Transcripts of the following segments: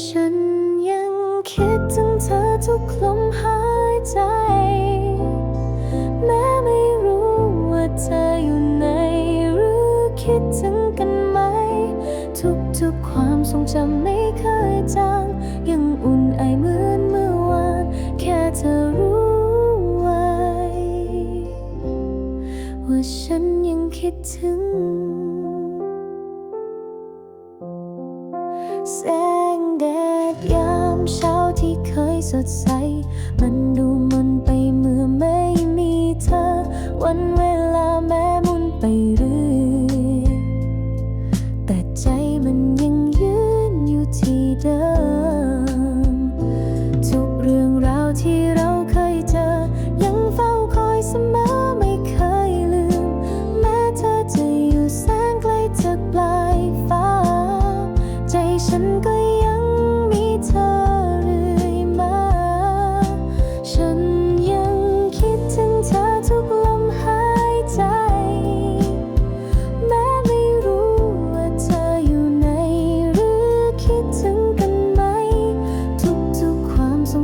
ฉันยังคิดถึงเธอทุกลมหายใจ แม้ไม่รู้ว่าเธออยู่ไหนหรือคิดถึงกันไหม ทุกๆความทรงจำไม่เคยจางยังอุ่นไอเหมือนเมื่อวาน แค่เธอรู้ไว้ ว่าฉันยังคิดถึงแสง แดดยามเช้าที่เคยสดใส มันดูมันไปเมื่อไม่มีเธอ วันเวลาแม้มุนไปเรื่อยแต่ใจมันยังยืนอยู่ที่เดิม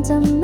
some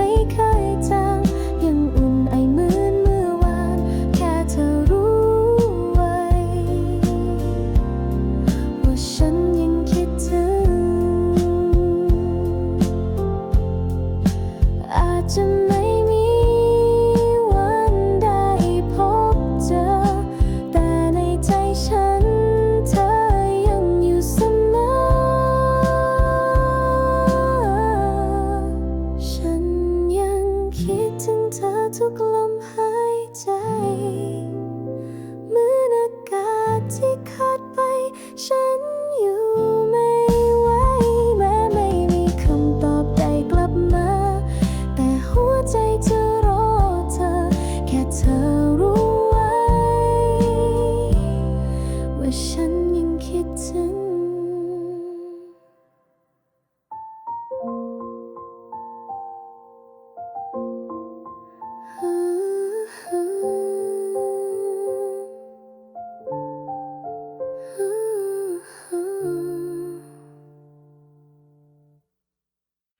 ทุกลมหายใจ